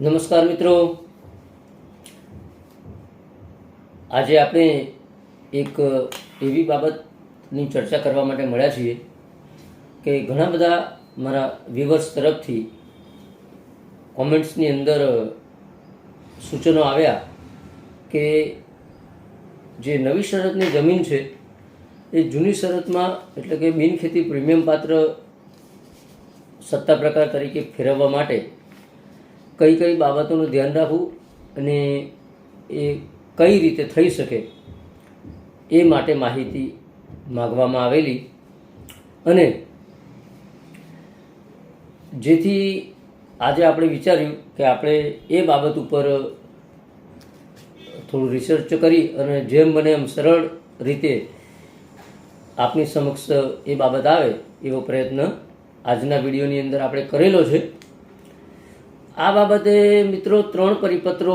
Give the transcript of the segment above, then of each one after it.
નમસ્કાર મિત્રો. આજે આપણે એક એવી બાબતની ચર્ચા કરવા માટે મળ્યા છીએ કે ઘણા બધા મારા વ્યુઅર્સ તરફથી કોમેન્ટ્સની અંદર સૂચનો આવ્યા કે જે નવી શરતની જમીન છે એ જૂની શરતમાં એટલે કે બિનખેતી પ્રીમિયમ પાત્ર સત્તા પ્રકાર તરીકે ફેરવવા માટે કઈ કઈ બાબતોનું ધ્યાન રાખવું અને એ કઈ રીતે થઈ શકે એ માટે માહિતી માગવામાં આવેલી. અને જેથી આજે આપણે વિચાર્યું કે આપણે એ બાબત ઉપર થોડું રિસર્ચ કરી અને જેમ બને એમ સરળ રીતે આપની સમક્ષ એ બાબત આવે એવો પ્રયત્ન આજના વિડીયોની અંદર આપણે કરેલો છે. આ બાબતે મિત્રો ત્રણ પરિપત્રો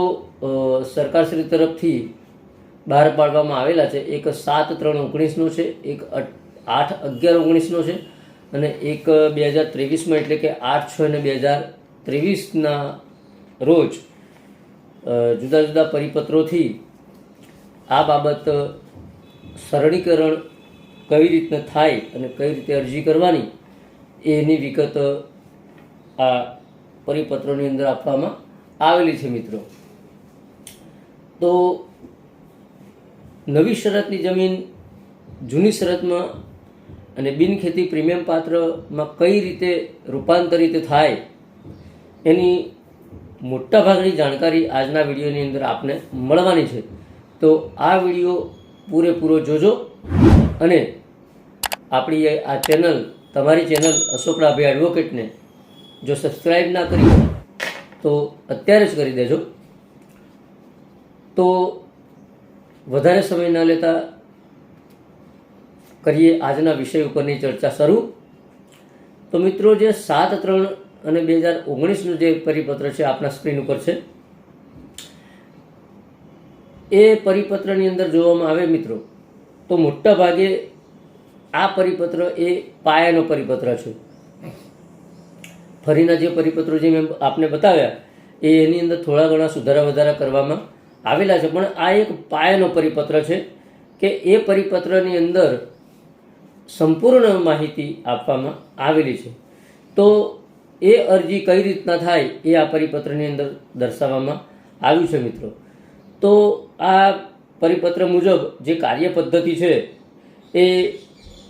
સરકારશ્રી તરફથી બહાર પાડવામાં આવેલા છે. એક સાત ત્રણ ઓગણીસનો છે, એક આઠ અગિયાર ઓગણીસનો છે અને એક બે હજાર ત્રેવીસમાં એટલે કે આઠ છ અને બે હજાર ત્રેવીસના રોજ જુદા જુદા પરિપત્રોથી આ બાબત સરળીકરણ કઈ રીતના થાય અને કઈ રીતે અરજી કરવાની, એની વિગત આ પરિપત્રોની અંદર આપવામાં આવેલી છે મિત્રો. તો નવી શરતની જમીન, જૂની શરતમાં અને બિનખેતી પ્રીમિયમ પાત્રમાં કઈ રીતે રૂપાંતરિત થાય એની મોટાભાગની જાણકારી આજના વિડીયોની અંદર આપને મળવાની છે. તો આ વીડિયો પૂરેપૂરો જોજો અને આપણી આ ચેનલ, તમારી ચેનલ અશોક ભાઈ એડવોકેટને જો સબસ્ક્રાઈબ ના કરી તો અત્યારે જ કરી દેજો. તો વધારે સમય ના લેતા કરીએ આજના વિષય ઉપરની ચર્ચા શરૂ. તો મિત્રો, જે સાત, ત્રણ અને બે હજાર ઓગણીસનું જે પરિપત્ર છે, આપના સ્ક્રીન ઉપર છે. એ પરિપત્રની અંદર જોવામાં આવે મિત્રો, તો મોટા ભાગે આ પરિપત્ર એ પાયાનો પરિપત્ર છે. ફરીના જે પરિપત્રો જે મેં આપને બતાવ્યા, એ એની અંદર થોડા ઘણા સુધારા વધારા કરવામાં આવેલા છે. પણ આ એક પાયાનો પરિપત્ર છે કે એ પરિપત્રની અંદર સંપૂર્ણ માહિતી આપવામાં આવેલી છે. તો એ અરજી કઈ રીતના થાય એ આ પરિપત્રની અંદર દર્શાવવામાં આવ્યું છે મિત્રો. તો આ પરિપત્ર મુજબ જે કાર્ય પદ્ધતિ છે એ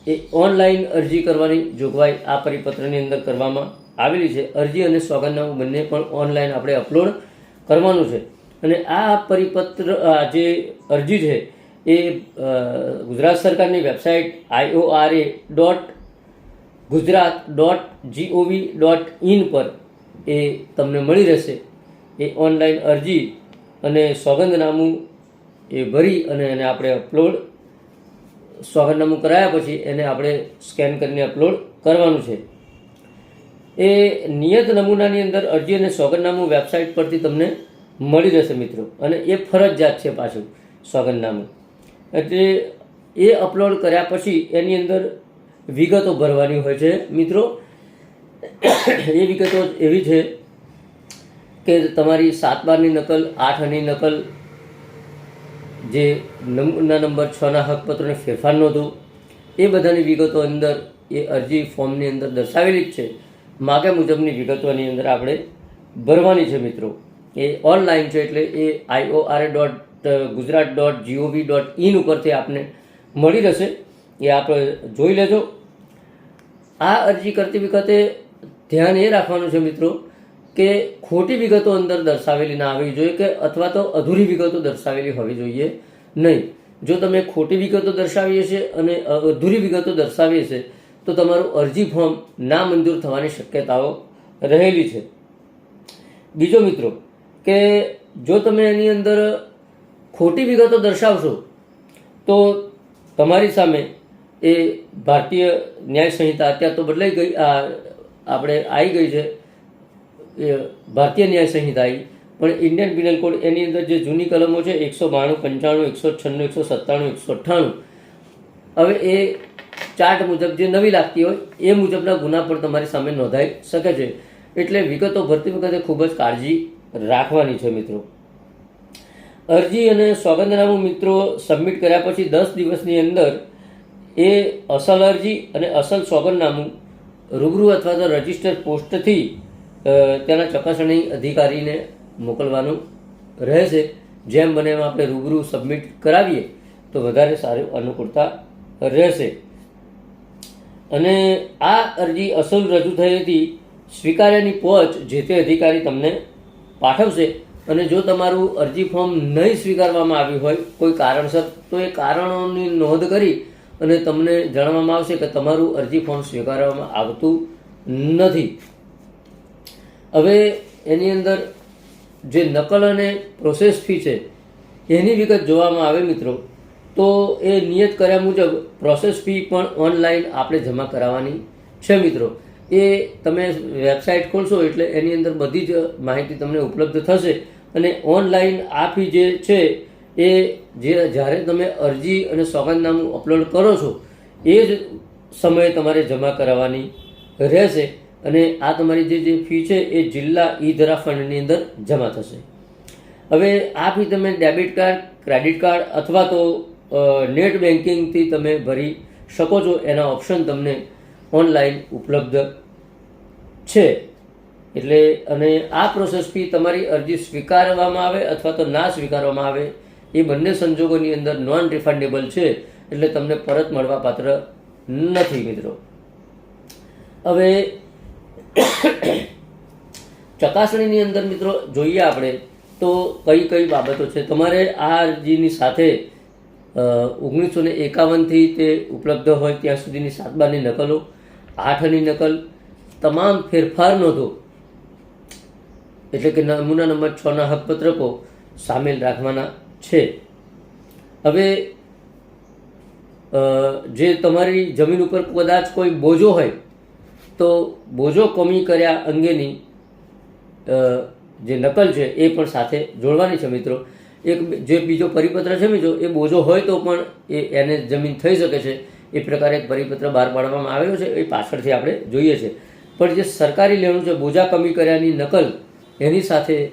એ ઓનલાઈન અરજી કરવાની જોગવાઈ આ પરિપત્રની અંદર કરવામાં આવેલી છે. અરજી અને સોગંદનામું બંને પણ ઓનલાઈન આપણે અપલોડ કરવાનું છે. અને આ પરિપત્ર જે અરજી છે એ ગુજરાત સરકારની website IORA dot Gujarat dot GOV dot in પર એ તમને મળી રહેશે. એ ઓનલાઈન અરજી અને સોગંદનામું એ ભરી અને એને આપણે અપલોડ સોગંદનામું કરાયા પછી એને આપણે સ્કેન કરીને અપલોડ કરવાનું છે. એ નિયત નમૂનાની અંદર અરજી અને સોગંદનામું વેબસાઇટ પરથી તમને મળી રહેશે મિત્રો. અને એ ફરજિયાત છે પાછું સોગંદનામું. એટલે એ અપલોડ કર્યા પછી એની અંદર વિગતો ભરવાની હોય છે. મિત્રો, એ વિગતો એવી છે કે તમારી સાત બારની નકલ, આઠ આની નકલ, જે નમૂના નંબર છના હકપત્રોને ફેરફાર નહોતું એ બધાની વિગતો અંદર એ અરજી ફોર્મની અંદર દર્શાવેલી જ છે. માગ્યા મુજબની વિગતોની અંદર આપણે ભરવાની છે મિત્રો. એ ઓનલાઈન છે એટલે એ IOR dot Gujarat dot GOV dot in ઉપરથી આપને મળી રહેશે. એ આપણે જોઈ લેજો. આ અરજી કરતી વખતે ધ્યાન એ રાખવાનું છે મિત્રો કે ખોટી વિગતો અંદર દર્શાવેલી ના આવવી જોઈએ કે અથવા તો અધૂરી વિગતો દર્શાવેલી હોવી જોઈએ નહીં. જો તમે ખોટી વિગતો દર્શાવી હશે અને અધૂરી વિગતો દર્શાવી હશે તો તમારું અરજી ફોર્મ ના મંજૂર થવાની શક્યતાઓ રહેલી છે. બીજો મિત્રો, કે જો તમે એની અંદર ખોટી વિગતો દર્શાવશો, તો તમારી સામે એ ભારતીય ન્યાય સંહિતા અત્યારે તો બદલાઈ ગઈ, આ આપણે આવી ગઈ છે, એ ભારતીય ન્યાય સંહિતા આવી પણ ઇન્ડિયન પિનલ કોડ એની અંદર જે જૂની કલમો છે, એકસો બાણું, પંચાણું, એકસો છન્નું, એકસો સત્તાણું, એકસો અઠ્ઠાણું, હવે એ ચાર્ટ મુજબ જે નવી લાગતી હોય, એ મુજબના ગુના પણ તમારી સામે નોંધાઈ શકે છે. એટલે વિગતો ભરતી વખતે ખૂબ જ કાળજી રાખવાની છે મિત્રો. અરજી અને સોગંદનામું મિત્રો સબમિટ કર્યા પછી દસ દિવસની અંદર એ અસલ અરજી અને અસલ સોગંદનામું રૂબરૂ અથવા તો રજિસ્ટર પોસ્ટથી તેના ચકાસણી અધિકારીને મોકલવાનું રહેશે. જેમ બને એમ આપણે રૂબરૂ સબમિટ કરાવીએ તો વધારે સારું અનુકૂળતા રહેશે. અને આ અરજી અસલ રજૂ થઈ હતી, સ્વીકાર્યાની પહોંચ જે તે અધિકારી તમને પાઠવશે. અને જો તમારું અરજી ફોર્મ નહીં સ્વીકારવામાં આવ્યું હોય, કોઈ કારણસર, તો એ કારણોની નોંધ કરી અને તમને જણાવવામાં આવશે કે તમારું અરજી ફોર્મ સ્વીકારવામાં આવતું નથી. હવે એની અંદર જે નકલ અને પ્રોસેસ ફી છે, એની વિગત જોવામાં આવે મિત્રો. તો એ નિયત કર્યા મુજબ પ્રોસેસ ફી પણ ઓનલાઈન આપણે જમા કરાવવાની છે મિત્રો. એ તમે વેબસાઇટ ખોલશો એટલે એની અંદર બધી જ માહિતી તમને ઉપલબ્ધ થશે અને ઓનલાઈન આ ફી જે છે એ જે જ્યારે તમે અરજી અને સોગંદનામું અપલોડ કરો છો, એ જ સમયે તમારે જમા કરાવવાની રહેશે અને આ તમારી જે જે ફી છે એ જિલ્લા ઈ ધરા ફંડની અંદર જમા થશે. હવે આ ફી તમે ડેબિટ કાર્ડ ક્રેડિટ કાર્ડ અથવા તો નેટ બેન્કિંગથી તમે ભરી શકો છો. એના ઓપ્શન તમને ઓનલાઈન ઉપલબ્ધ છે. એટલે અને આ પ્રોસેસ ફી તમારી અરજી સ્વીકારવામાં આવે અથવા તો ના સ્વીકારવામાં આવે એ બંને સંજોગોની અંદર નોન રિફંડેબલ છે. એટલે તમને પરત મળવા પાત્ર નથી મિત્રો. હવે ચકાસણીની અંદર મિત્રો જોઈએ આપણે તો કઈ કઈ બાબતો છે. તમારે આ અરજીની સાથે ઓગણીસો ને એકાવનથી તે ઉપલબ્ધ હોય ત્યાં સુધીની સાતબારની નકલો, આઠની નકલ, તમામ ફેરફાર નોંધો, એટલે કે નમૂના નંબર છના હકપત્રકો સામેલ રાખવાના છે. હવે જે તમારી જમીન ઉપર કદાચ કોઈ બોજો હોય, તો બોજો કમી કર્યા અંગેની જે નકલ છે એ પણ સાથે જોડવાની છે મિત્રો. એક જે બીજો પરિપત્ર છે મિત્રો, એ બોજો હોય તો પણ એ એને જમીન થઈ શકે છે. એ પ્રકારે એક પરિપત્ર બહાર પાડવામાં આવેલો છે, એ પાછળથી આપણે જોઈએ છે. પણ જે સરકારી લેણું છે, બોજા કમી કર્યાની નકલ, એની સાથે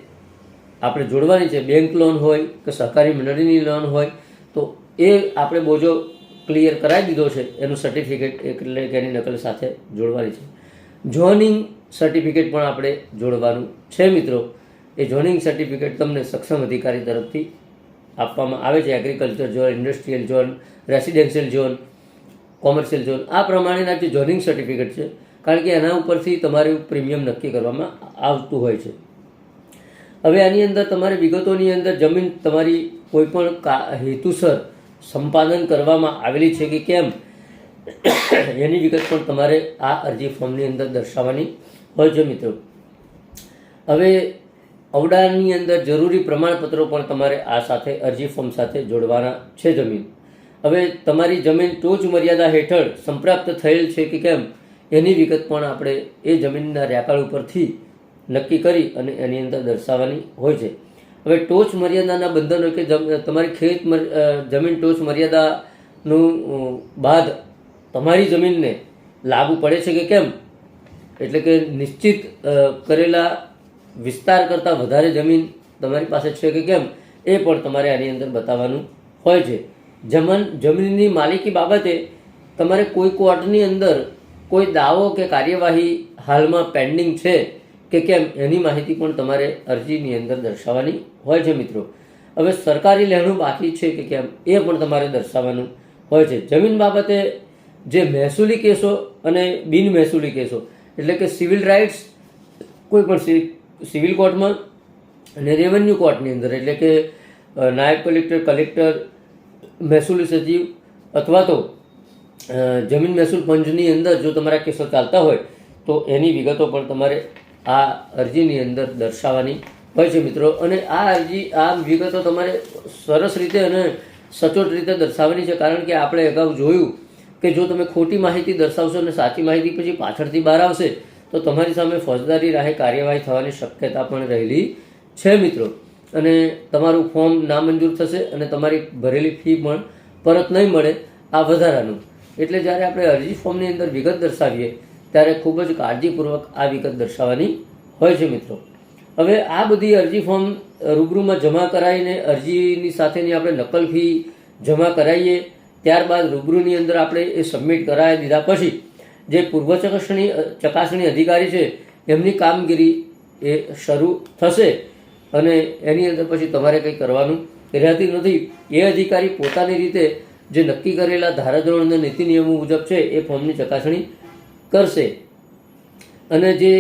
આપણે જોડવાની છે. બેંક લોન હોય કે સહકારી મંડળીની લોન હોય, તો એ આપણે બોજો ક્લિયર કરાવી દીધો છે. એનું સર્ટિફિકેટ એટલે કે એની નકલ સાથે જોડવાની છે. જોનિંગ સર્ટિફિકેટ પણ આપણે જોડવાનું છે મિત્રો. એ જોનિંગ સર્ટિફિકેટ તમને સક્ષમ અધિકારી તરફથી આપવામાં આવે છે. Agriculture zone industrial zone residential zone commercial zone આ પ્રમાણેના જે જોનિંગ સર્ટિફિકેટ છે, કારણ કે એના ઉપરથી તમારું પ્રીમિયમ નક્કી કરવામાં આવતું હોય છે. હવે આની અંદર તમારી વિગતોની અંદર જમીન તમારી કોઈ પણ કા, હેતુસર સંપાદન કરવામાં આવેલી છે કે કેમ, એની વિગત પણ તમારે આ અરજી ફોર્મની અંદર દર્શાવવાની હોય છે મિત્રો. હવે અવડાની અંદર જરૂરી પ્રમાણપત્રો પણ તમારે આ સાથે અરજી ફોર્મ સાથે જોડવાના છે જમીન. હવે તમારી જમીન ટોચ મર્યાદા હેઠળ સંપ્રાપ્ત થયેલ છે કે કેમ, એની વિગત પણ આપણે એ જમીનના રેકાળ ઉપરથી નક્કી કરી અને એની અંદર દર્શાવવાની હોય છે. હવે ટોચ મર્યાદાના બંધનો કે તમારી ખેત જમીન ટોચ મર્યાદાનું બાદ તમારી જમીનને લાગુ પડે છે કે કેમ? એટલે કે નિશ્ચિત કરેલા વિસ્તાર કરતાં વધારે જમીન તમારી પાસે છે કે કેમ, એ પણ તમારે આની અંદર બતાવવાનું હોય છે. જમન, જમીનની માલિકી બાબતે તમારે કોઈ કોર્ટની અંદર કોઈ દાવો કે કાર્યવાહી હાલમાં પેન્ડિંગ છે કે કેમ, એની માહિતી પણ તમારે અરજીની અંદર દર્શાવવાની હોય છે મિત્રો. હવે સરકારી લેણું બાકી છે કે કેમ, એ પણ તમારે દર્શાવવાનું હોય છે. જમીન બાબતે જે મહેસૂલી કેસો અને બિન મહેસૂલી કેસો, એટલે કે સિવિલ રાઇટ્સ, કોઈ પણ સિવિલ કોર્ટમાં અને રેવન્યુ કોર્ટની અંદર, એટલે કે નાયબ કલેક્ટર કલેક્ટર, મહેસૂલી સચિવ અથવા તો જમીન મહેસૂલ પંચની અંદર જો તમારા કેસો ચાલતા હોય, તો એની વિગતો પણ તમારે આ અરજીની અંદર દર્શાવવાની હોય છે મિત્રો. અને આ અરજી, આ વિગતો તમારે સરસ રીતે અને સચોટ રીતે દર્શાવવાની છે, કારણ કે આપણે અગાઉ જોયું કે જો તમે ખોટી માહિતી દર્શાવશો અને સાચી માહિતી પછી પાછળથી બહાર આવશે તો તમારી સામે ફોજદારી રાહે કાર્યવાહી થવાની શક્યતા પણ રહેલી છે, મિત્રો. અને તમારું ફોર્મ નામંજૂર થશે અને તમારી ભરેલી ફી પણ પરત નહીં મળે આ વધારાનું. એટલે જ્યારે આપણે અરજી ફોર્મની અંદર વિગત દર્શાવીએ, ત્યારે ખૂબ જ કાળજીપૂર્વક આ વિગત દર્શાવવાની હોય છે, મિત્રો. હવે આ બધી અરજી ફોર્મ રૂબરૂમાં જમા કરાવીને અરજીની સાથેની આપણે નકલ ફી જમા કરાવીએ, ત્યારબાદ રૂબરૂની અંદર આપણે એ સબમિટ કરાવી દીધા પછી જે પૂર્વ ચકાસણી ચકાસણી અધિકારી છે, એમની કામગીરી એ શરૂ થશે અને એની અંદર પછી તમારે કંઈ કરવાનું રહેતી નથી. એ અધિકારી પોતાની રીતે જે નક્કી કરેલા ધારાધોરણ અને નીતિ નિયમો મુજબ છે, એ ફોર્મની ચકાસણી કરશે. અને જે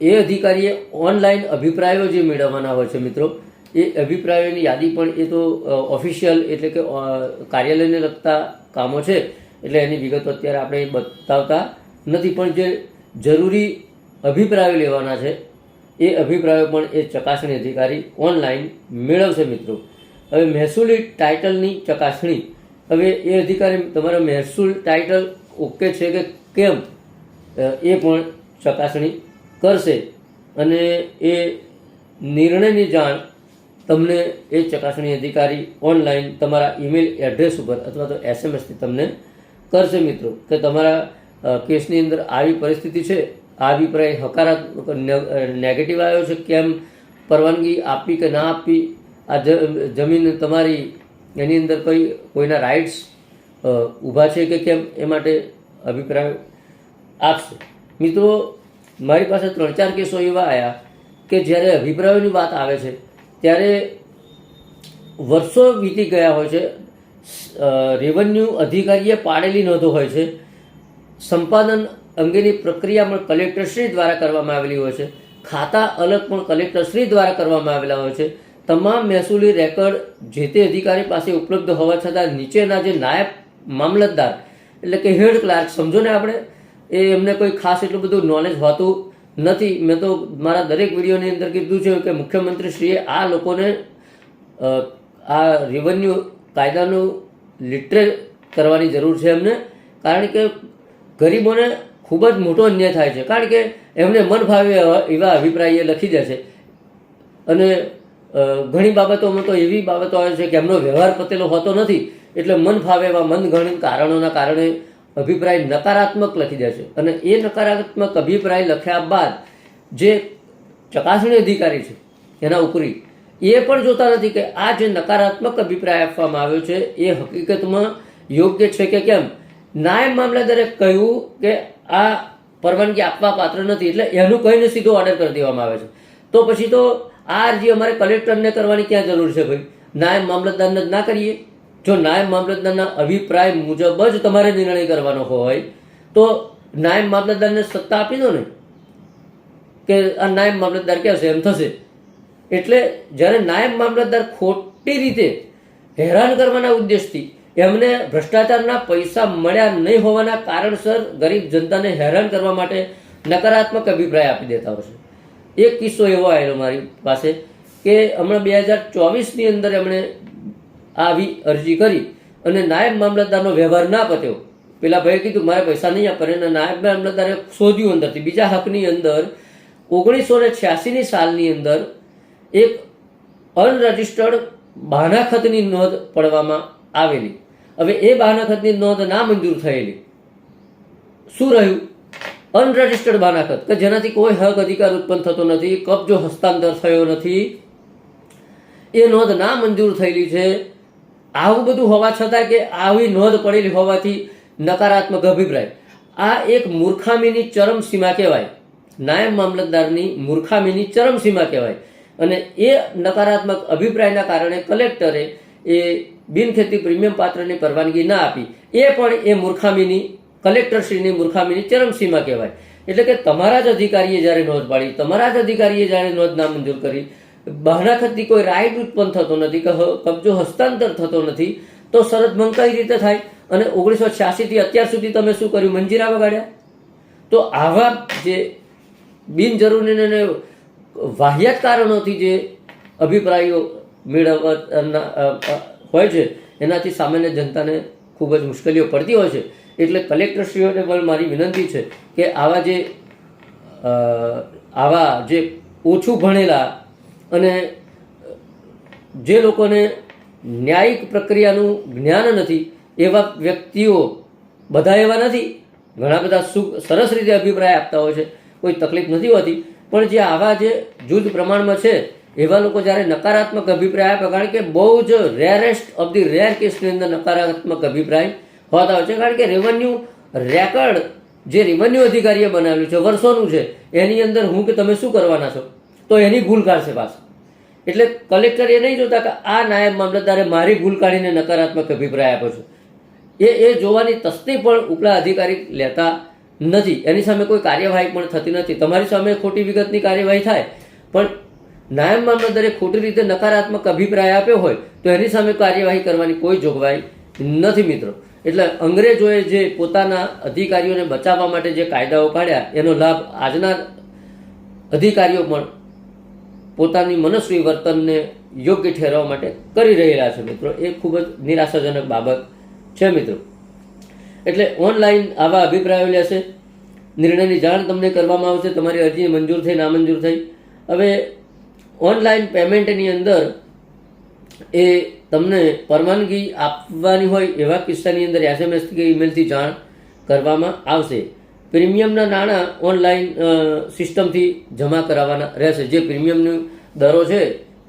એ અધિકારીએ ઓનલાઈન અભિપ્રાયો જે મેળવવાના હોય છે મિત્રો, એ અભિપ્રાયોની યાદી પણ એ તો ઓફિશિયલ એટલે કે કાર્યાલયને લગતા કામો છે. એટલે એની વિગતો અત્યારે આપણે બતાવતા નથી, પણ જે જરૂરી અભિપ્રાયો લેવાના છે, એ અભિપ્રાયો પણ એ ચકાસણી અધિકારી ઓનલાઈન મેળવશે મિત્રો. હવે મહેસૂલી ટાઇટલની ચકાસણી. હવે એ અધિકારી તમારા મહેસૂલ ટાઇટલ ઓકે છે કે કેમ? એ પણ ચકાસણી કરશે. અને એ નિર્ણયની જાણ તમને એ ચકાસણી અધિકારી ઓનલાઈન તમારા ઈમેલ એડ્રેસ ઉપર અથવા તો એસએમએસથી તમને કરશે મિત્રો, કે તમારા કેસની અંદર આવી પરિસ્થિતિ છે, આ અભિપ્રાય હકારાત્મક નેગેટિવ આવ્યો છે, કેમ પરવાનગી આપવી કે ના આપવી આ જમીન તમારી, એની અંદર કઈ, કોઈના રાઇટ્સ ઊભા છે કે કેમ, એ માટે અભિપ્રાય આપશે. મિત્રો, મારી પાસે ત્રણ ચાર કેસો એવા આવ્યા કે જ્યારે અભિપ્રાયોની વાત આવે છે, ત્યારે વર્ષો વીતી ગયા હોય છે રેવન્યુ અધિકારીએ પાડેલી નોંધો હોય છે. સંપાદન અંગેની પ્રક્રિયા પણ કલેક્ટરશ્રી દ્વારા કરવામાં આવેલી હોય છે. ખાતા અલગ પણ કલેક્ટરશ્રી દ્વારા કરવામાં આવેલા હોય છે. તમામ મહેસૂલી રેકોર્ડ જે તે અધિકારી પાસે ઉપલબ્ધ હોવા છતાં નીચેના જે નાયબ મામલતદાર, એટલે કે હેડ ક્લાર્ક, સમજો ને આપણે, એ એમને કોઈ ખાસ એટલું બધું નોલેજ હોતું નથી. મેં તો મારા દરેક વિડીયોની અંદર કીધું છે કે મુખ્યમંત્રીશ્રીએ આ લોકોને આ રેવન્યુ કાયદાનું લિટરેટ કરવાની જરૂર છે એમને. કારણ કે ગરીબોને ખૂબ જ મોટો અન્યાય થાય છે. કારણ કે એમને મન ભાવે એવા અભિપ્રાય એ લખી દે છે. અને ઘણી બાબતોમાં તો એવી બાબતો આવે છે કે એમનો વ્યવહાર પતેલો હોતો નથી. એટલે મન ફાવે એવા મનગણિત કારણોના કારણે અભિપ્રાય નકારાત્મક લખી દે છે. અને એ નકારાત્મક અભિપ્રાય લખ્યા બાદ જે ચકાસણી અધિકારી છે, એના ઉપરી એ પણ જોતા નથી કે આ જે નકારાત્મક અભિપ્રાય આપવામાં આવ્યો છે, એ હકીકતમાં યોગ્ય છે કે કેમ? નાયબ મામલતદારે કહ્યું કે આ પરવાનગી આપવા પાત્ર નથી, એટલે એનું કહીને સીધો ઓર્ડર કરી દેવામાં આવે છે. તો પછી તો આ અરજી અમારે કલેક્ટરને કરવાની ક્યાં જરૂર છે ભાઈ? નાયબ મામલતદારને જ ના કરીએ? જો નાયબ મામલતદારના અભિપ્રાય મુજબ જ તમારે નિર્ણય કરવાનો હોય, તો નાયબ મામલતદારને સત્તા આપી દો ને. કે આ નાયબ મામલતદાર કહેશે, એમ થશે. એટલે જ્યારે નાયબ મામલતદાર ખોટી રીતે હેરાન કરવાના ઉદ્દેશથી એમને ભ્રષ્ટાચારના પૈસા મળ્યા નહીં હોવાના કારણસર ગરીબ જનતાને હેરાન કરવા માટે નકારાત્મક અભિપ્રાય આપી દેતા હોય છે. એક કિસ્સો એવો આવેલો મારી પાસે કે હમણાં બે હજાર ચોવીસની અંદર એમણે આવી અરજી કરી અને નાયબ મામલતદારનો વ્યવહાર ના પત્યો. પેલા ભાઈએ કીધું, મારે પૈસા નહીં આપે અને નાયબ મામલતદારે શોધ્યું અંદરથી, બીજા હકની અંદર ઓગણીસો ને છ્યાસીની સાલની અંદર એક અનરજિસ્ટર્ડ બાનાખતની નોંધ પડવામાં આવેલી. હવે એ બાનાખતની નોંધ ના મંજૂર થયેલી. શું રહ્યું? અનરજિસ્ટર્ડ બાનાખત, કે જેનાથી કોઈ હક અધિકાર ઉત્પન્ન થતો નથી, કબજો હસ્તાંતર થયો નથી, એ નોંધ ના મંજૂર થયેલી છે. આવું બધું હોવા છતાં કે આવી નોંધ પડેલી હોવાથી નકારાત્મક અભિપ્રાય. આ એક મૂર્ખામીની ચરમસીમા કહેવાય. નાયબ મામલતદારની મૂર્ખામીની ચરમસીમા કહેવાય. અને એ નકારાત્મક અભિપ્રાયના કારણે કલેક્ટરે એ બિનખેતી પ્રીમિયમ પાત્રની પરવાનગી ના આપી. એ પણ એ મૂર્ખામીની, કલેક્ટરશ્રીની મૂર્ખામીની ચરમસીમા કહેવાય. એટલે કે તમારા જ અધિકારીએ જ્યારે નોંધ પાડી, તમારા જ અધિકારીએ જ્યારે નોંધ નામંજૂર કરી બહાનાખતથી કોઈ રાઇટ ઉત્પન્ન થતો નથી કે કબજો હસ્તાંતર થતો નથી, તો શરત ભંગ કઈ રીતે થાય. અને ઓગણીસો છ્યાસીથી અત્યાર સુધી તમે શું કર્યું? મંજીરા વગાડ્યા? તો આવા જે બિનજરૂરી અને વાહિયાત કારણોથી જે અભિપ્રાયો મેળવવાના હોય છે, એનાથી સામાન્ય જનતાને ખૂબ જ મુશ્કેલીઓ પડતી હોય છે. એટલે કલેક્ટરશ્રીઓને પણ મારી વિનંતી છે કે આવા જે આવા જે ઓછું ભણેલા અને જે લોકોને ન્યાયિક પ્રક્રિયાનું જ્ઞાન નથી, એવા વ્યક્તિઓ બધા એવા નથી. ઘણા બધા સુ, સરસ રીતે અભિપ્રાય આપતા હોય છે. કોઈ તકલીફ નથી હોતી. પણ જે આવા જે જૂથ પ્રમાણમાં છે, એવા લોકો જ્યારે નકારાત્મક અભિપ્રાય આપે, કારણ કે બહુ જ રેરેસ્ટ ઓફ ધી રેર કેસની અંદર નકારાત્મક અભિપ્રાય હોતા હોય છે. કારણ કે રેવન્યુ રેકર્ડ જે રેવન્યુ અધિકારીએ બનાવેલું છે, વર્ષોનું છે, એની અંદર હું કે તમે શું કરવાના છો? તો એની ભૂલ કાઢશે પાછું. એટલે કલેક્ટર એ નહીં જોતા કે આ નાયબ મામલતદારે મારી ભૂલ કાઢીને નકારાત્મક અભિપ્રાય આપ્યો છે. એ એ જોવાની તસ્તી પણ ઉપલા અધિકારી લેતા નથી. એની સામે કોઈ કાર્યવાહી પણ થતી નથી. તમારી સામે ખોટી વિગતની કાર્યવાહી થાય, પણ નાયબ મામલતદારે ખોટી રીતે નકારાત્મક અભિપ્રાય આપ્યો હોય, તો એની સામે કાર્યવાહી કરવાની કોઈ જોગવાઈ નથી મિત્રો. એટલે અંગ્રેજોએ જે પોતાના અધિકારીઓને બચાવવા માટે જે કાયદાઓ કાઢ્યા, એનો લાભ આજના અધિકારીઓ પણ પોતાની મનસ્વી વર્તનને યોગ્ય ઠેરવવા માટે કરી રહેલા છે મિત્રો. એ ખૂબ જ નિરાશાજનક બાબત છે મિત્રો. એટલે ઓનલાઈન આવા અભિપ્રાયો લેશે. નિર્ણયની જાણ તમને કરવામાં આવશે, તમારી અરજી મંજૂર થઈ, નામંજૂર થઈ. હવે ઓનલાઈન પેમેન્ટની અંદર એ તમને પરવાનગી આપવાની હોય એવા કિસ્સાની અંદર એસએમએસ કે ઈમેલથી જાણ કરવામાં આવશે. પ્રીમિયમના નાણાં ઓનલાઈન સિસ્ટમથી જમા કરાવવાના રહેશે. જે પ્રીમિયમની દરો છે,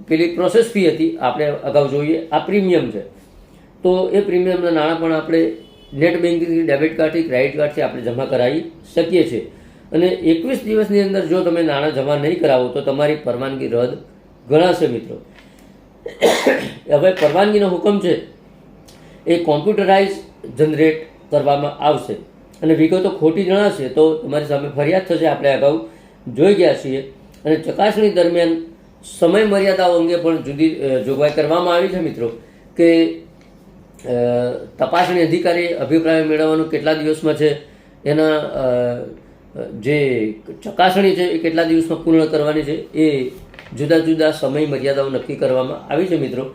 પેલી પ્રોસેસ ફી હતી, આપણે અગાઉ જોઈએ, આ પ્રીમિયમ છે. તો એ પ્રીમિયમના નાણાં પણ આપણે નેટ બેન્કિંગથી ડેબિટ કાર્ડથી ક્રેડિટ કાર્ડથી આપણે જમા કરાવી શકીએ છીએ. અને એકવીસ દિવસની અંદર જો તમે નાણાં જમા નહીં કરાવો તો તમારી પરવાનગી રદ ગણાશે મિત્રો. હવે પરવાનગીનો હુકમ છે એ કોમ્પ્યુટરાઇઝ જનરેટ કરવામાં આવશે. અને વિગતો ખોટી જણાશે તો તમારી સામે ફરિયાદ થશે, આપણે અગાઉ જોઈ ગયા છીએ. અને ચકાસણી દરમિયાન સમય મર્યાદાઓ અંગે પણ જુદી જોગવાઈ કરવામાં આવી છે મિત્રો કે તપાસણી અધિકારી અભિપ્રાય મેળવવાનું કેટલા દિવસમાં છે, એના જે ચકાસણી છે એ કેટલા દિવસમાં પૂર્ણ કરવાની છે, એ જુદા જુદા સમય મર્યાદાઓ નક્કી કરવામાં આવી છે મિત્રો.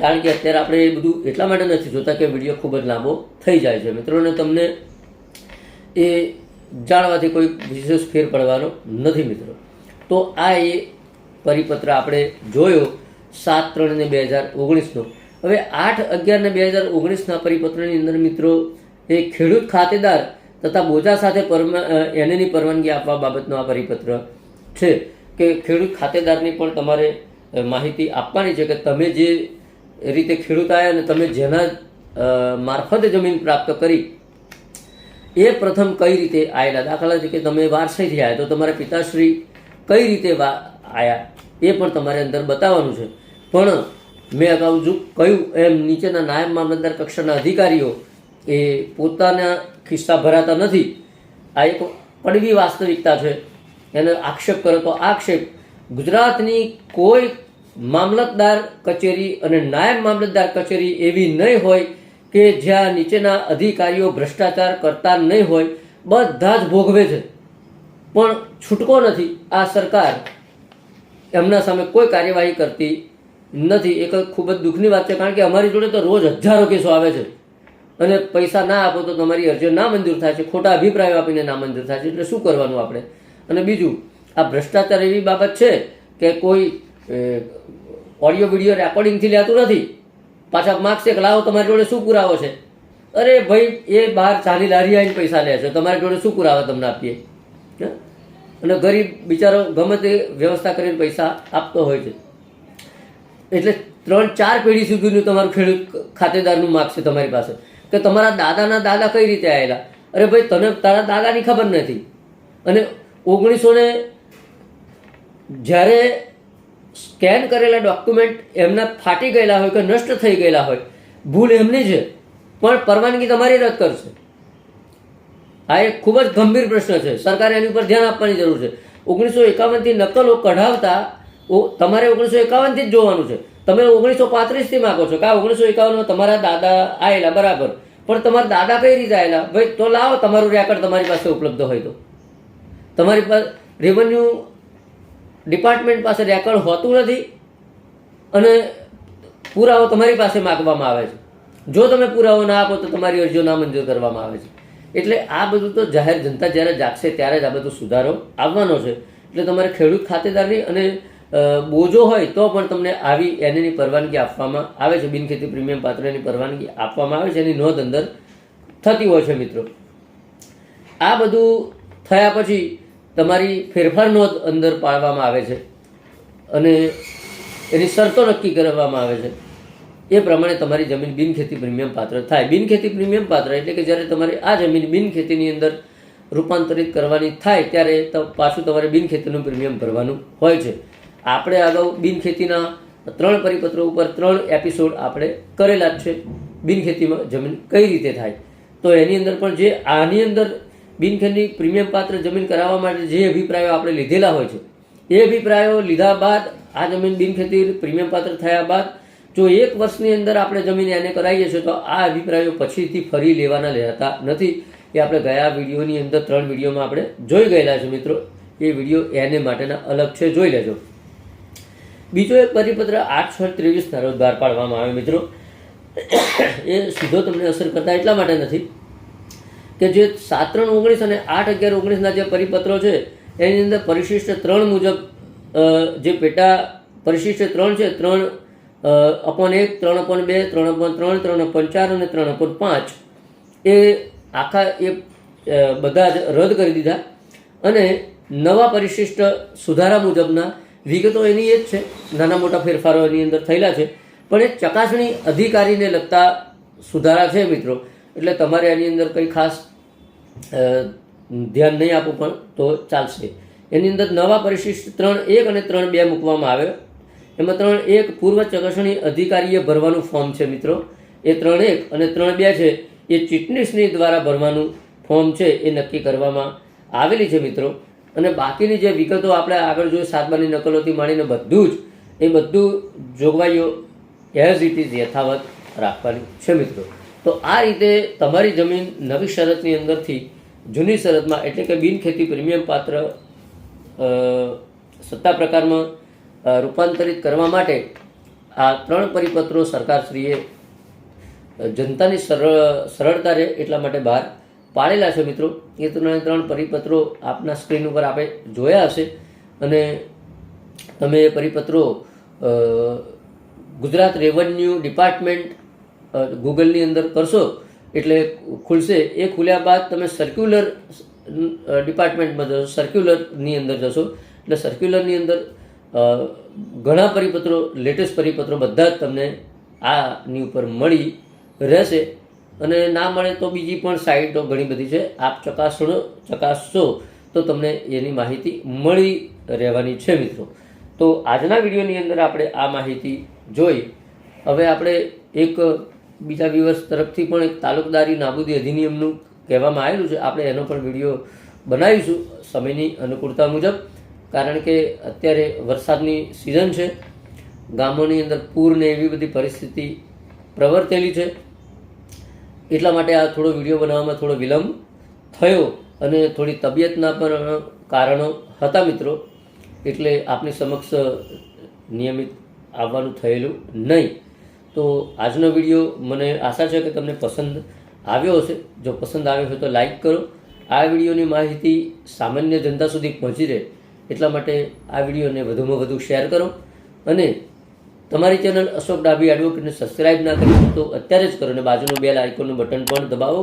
કારણ કે અત્યારે આપણે એ બધું એટલા માટે નથી જોતા કે વીડિયો ખૂબ જ લાંબો થઈ જાય છે. મિત્રોને તમને એ જાણવાથી કોઈ વિશેષ ફેર પડવાનો નથી મિત્રો. તો આ એ પરિપત્ર આપણે જોયો સાત ત્રણ ને બે હજાર ઓગણીસનો. હવે આઠ અગિયાર ને બે હજાર ઓગણીસના પરિપત્રની અંદર મિત્રો, એ ખેડૂત ખાતેદાર તથા બોજા સાથે એનેની પરવાનગી આપવા બાબતનો આ પરિપત્ર છે કે ખેડૂત ખાતેદારની પણ તમારે માહિતી આપવાની છે કે તમે જે રીતે ખેડૂત આવ્યા અને તમે જેના મારફતે જમીન પ્રાપ્ત કરી, એ પ્રથમ કઈ રીતે આવેલા દાખલા છે કે તમે વારસાઈથી આવ્યા તો તમારા પિતાશ્રી કઈ રીતે આયા, એ પણ તમારે અંદર બતાવવાનું છે. પણ મેં અગાઉ જો કહ્યું એમ, નીચેના નાયબ મામલતદાર કક્ષાના અધિકારીઓ એ પોતાના ખિસ્સા ભરાતા નથી. આ એક પડવી વાસ્તવિકતા છે. એને આક્ષેપ કરો તો આક્ષેપ, ગુજરાતની કોઈ મામલતદાર કચેરી અને નાયબ મામલતદાર કચેરી એવી નહીં હોય કે જ્યાં નીચેના અધિકારીઓ ભ્રષ્ટાચાર કરતા નહીં હોય. બધા જ ભોગવે છે. પણ છૂટકો નથી. આ સરકાર એમના સામે કોઈ કાર્યવાહી કરતી નથી, એક ખૂબ જ દુઃખની વાત છે, કારણ કે અમારી જોડે તો રોજ હજારો કેસો આવે છે. અને પૈસા ના આપો તો તમારી અરજી ના મંજૂર થાય છે, ખોટા અભિપ્રાયો આપીને ના મંજૂર થાય છે, એટલે શું કરવાનું આપણે? અને બીજું, આ ભ્રષ્ટાચાર એવી બાબત છે કે કોઈ ઓડિયો, વીડિયો રેકોર્ડિંગથી લેતું નથી. પાછા માગશે કે લાવો, તમારી જોડે શું પુરાવો છે? અરે ભાઈ, એ બહાર ચાલી લારી આવીને પૈસા લે છે, તમારી જોડે શું પુરાવા તમને આપીએ? અને ગરીબ બિચારો ગમે તે વ્યવસ્થા કરીને પૈસા આપતો હોય છે. એટલે ત્રણ, ચાર પેઢી સુધીનું તમારું ખેડૂત ખાતેદારનું માગશે તમારી પાસે. કે તમારા દાદાના દાદા કઈ રીતે આવેલા અરે ભાઈ, તને તારા દાદાની ખબર નથી. અને ઓગણીસો ને જ્યારે સ્કેન કરેલા ડોક્યુમેન્ટ એમના ફાટી ગયેલા હોય કે નષ્ટ થઈ ગયેલા હોય, ભૂલ એમની છે, પણ પરવાનગી તમારી રદ કરશે. આ એક ખૂબ જ ગંભીર પ્રશ્ન છે. સરકારે એની ઉપર ધ્યાન આપવાની જરૂર છે. ઓગણીસો એકાવનથી નકલો કઢાવતા તમારે ઓગણીસો એકાવનથી જ જોવાનું છે. તમે ઓગણીસો પાંત્રીસથી માગો છો કે આ ઓગણીસો એકાવનમાં તમારા દાદા આવેલા બરાબર. પણ તમારા દાદા કઈ રીતે આવેલા ભાઈ, તો લાવો, તમારું રેકર્ડ તમારી પાસે ઉપલબ્ધ હોય તો. તમારી પાસે રેવન્યુ ડિપાર્ટમેન્ટ પાસે રેકર્ડ હોતું નથી અને પુરાવો તમારી પાસે માગવામાં આવે છે. જો તમે પુરાવો ના આપો તો તમારી અરજીઓ નામંજૂર કરવામાં આવે છે. એટલે આ બધું તો જાહેર જનતા જ્યારે જાગશે ત્યારે જ આ બધો સુધારો આવવાનો છે. એટલે તમારે ખેડૂત ખાતેદારની અને બોજો હોય તો પણ તમને આવી એની પરવાનગી આપવામાં આવે છે. બિનખેતી પ્રીમિયમ પાત્રની પરવાનગી આપવામાં આવે છે. એની નોંધ અંદર થતી હોય છે મિત્રો. આ બધું થયા પછી તમારી ફેરફાર નોંધ અંદર પાડવામાં આવે છે અને એની શરતો નક્કી કરવામાં આવે છે. એ પ્રમાણે તમારી જમીન બિનખેતી પ્રીમિયમ પાત્ર થાય. બિનખેતી પ્રીમિયમ પાત્ર એટલે કે જ્યારે તમારે આ જમીન બિનખેતીની અંદર રૂપાંતરિત કરવાની થાય, ત્યારે પાછું તમારે બિનખેતીનું પ્રીમિયમ ભરવાનું હોય છે. આપણે અગાઉ બિનખેતીના ત્રણ પરિપત્રો ઉપર ત્રણ એપિસોડ આપણે કરેલા જ છે. બિનખેતીમાં જમીન કઈ રીતે થાય? તો એની અંદર પણ જે આની અંદર બિનખેતી પ્રીમિયમ પાત્ર જમીન કરાવવા માટે જે અભિપ્રાયો આપણે લીધેલા હોય છે, એ અભિપ્રાયો લીધા બાદ આ જમીન બિનખેતી પ્રીમિયમ પાત્ર થયા બાદ જો એક વર્ષની અંદર આપણે જમીન એને કરાવીએ છીએ તો આ અભિપ્રાયો પછીથી ફરી લેવાના રહેતા નથી. એ આપણે ગયા વિડીયોની અંદર ત્રણ વિડીયોમાં આપણે જોઈ ગયેલા છે મિત્રો. એ વીડિયો એને માટેના અલગ છે. જોઈ લેજો. બીજો એક પરિપત્ર આઠ છ ત્રેવીસના રોજ બહાર પાડવામાં આવે મિત્રો. એ સીધો તમને અસર કરતા એટલા માટે નથી કે જે સાત ત્રણ ઓગણીસ અને આઠ અગિયાર ઓગણીસના જે પરિપત્રો છે, એની અંદર પરિશિષ્ટ ત્રણ મુજબ જે પેટા પરિશિષ્ટ ત્રણ છે, ત્રણ અપોન એક, ત્રણ અપોન બે, ત્રણ અપોન ત્રણ ત્રણ અપોન ચાર અને ત્રણ અપોન પાંચ. એ આખા એ બધા જ રદ કરી દીધા. અને નવા પરિશિષ્ટ સુધારા મુજબના વિગતો એની એ જ છે, નાના મોટા ફેરફારો એની અંદર થયેલા છે, પણ એ ચકાસણી અધિકારીને લગતા સુધારા છે મિત્રો. એટલે તમારે એની અંદર કંઈ ખાસ ધ્યાન નહીં આપવું પણ તો ચાલશે. એની અંદર નવા પરિશિષ્ટ ત્રણ એક અને ત્રણ બે મૂકવામાં આવે એમાં ત્રણ એક પૂર્વ ચકાસણી અધિકારીએ ભરવાનું ફોર્મ છે મિત્રો. એ ત્રણ એક અને ત્રણ બે છે, એ ચીટનીસની દ્વારા ભરવાનું ફોર્મ છે, એ નક્કી કરવામાં આવેલી છે મિત્રો. અને બાકીની જે વિગતો આપણે આગળ જોઈ સાતબાની નકલોથી માંડીને બધું જ, એ બધું જોગવાઈઓ એઝ ઇટ ઇઝ યથાવત રાખવાની છે મિત્રો. તો આ રીતે તમારી જમીન નવી શરતની અંદરથી, જૂની શરતમાં, એટલે કે બિનખેતી પ્રીમિયમ પાત્ર સત્તા પ્રકારમાં રૂપાંતરિત કરવા માટે આ ત્રણ પરિપત્રો સરકારશ્રીએ જનતાની સરળ સરળતા રહે એટલા માટે બહાર પાડેલા છે મિત્રો. એ ત્રણે ત્રણ પરિપત્રો આપના સ્ક્રીન ઉપર આપણે જોયા હશે. અને તમે એ પરિપત્રો ગુજરાત રેવન્યુ ડિપાર્ટમેન્ટ ગૂગલની અંદર કરશો એટલે ખુલશે. એ ખુલ્યા બાદ તમે સર્ક્યુલર ડિપાર્ટમેન્ટમાં જશો. સર્ક્યુલરની અંદર જશો. એટલે સર્ક્યુલરની અંદર ઘણા પરિપત્રો લેટેસ્ટ પરિપત્રો બધા જ તમને આની ઉપર મળી રહેશે. અને ના મળે તો બીજી પણ સાઇટો ઘણી બધી છે. આપ ચકાસણો, ચકાસશો તો તમને એની માહિતી મળી રહેવાની છે મિત્રો. તો આજના વિડીયોની અંદર આપણે આ માહિતી જોઈ. હવે આપણે એક બીજા વ્યુઅર્સ તરફથી પણ એક તાલુકદારી નાબૂદી અધિનિયમનું કહેવામાં આવેલું છે. આપણે એનો પણ વીડિયો બનાવીશું સમયની અનુકૂળતા મુજબ. કારણ કે અત્યારે વરસાદની સિઝન છે. ગામોની અંદર પૂરને એવી બધી પરિસ્થિતિ પ્રવર્તેલી છે. એટલા માટે આ થોડો વીડિયો બનાવવામાં થોડો વિલંબ થયો અને થોડી તબિયતના પણ કારણો હતા મિત્રો, એટલે આપની સમક્ષ નિયમિત આવવાનું થયેલું નહીં. તો આજનો વીડિયો મને આશા છે કે તમને પસંદ આવ્યો હશે. જો પસંદ આવ્યો હોય તો લાઈક કરો. આ વિડીયોની માહિતી સામાન્ય જનતા સુધી પહોંચી રહે એટલા માટે આ વિડીયોને વધુમાં વધુ શેર કરો અને તમારી ચેનલ અશોક ડાબી એડવોકેટને સબસ્ક્રાઇબ ના કરી તો અત્યારે જ કરો અને બાજુનું બેલ આઇકોનનું બટન પણ દબાવો.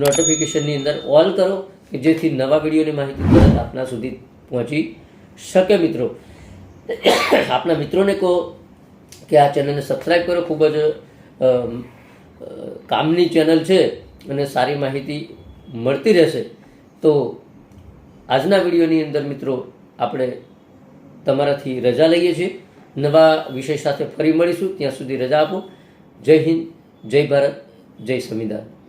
નોટિફિકેશનની અંદર ઓલ કરો કે જેથી નવા વિડીયોની માહિતી તરત આપના સુધી પહોંચી શકે મિત્રો. આપના મિત્રોને કહો કે આ ચેનલને સબસ્ક્રાઇબ કરો, ખૂબ જ કામની ચેનલ છે અને સારી માહિતી મળતી રહેશે. તો આજના વિડીયોની અંદર મિત્રો આપણે તમારાથી રજા લઈએ છીએ. નવા વિષય સાથે ફરી મળીશું. ત્યાં સુધી રજા આપો. જય હિન્દ, જય ભારત, જય સંવિધાન.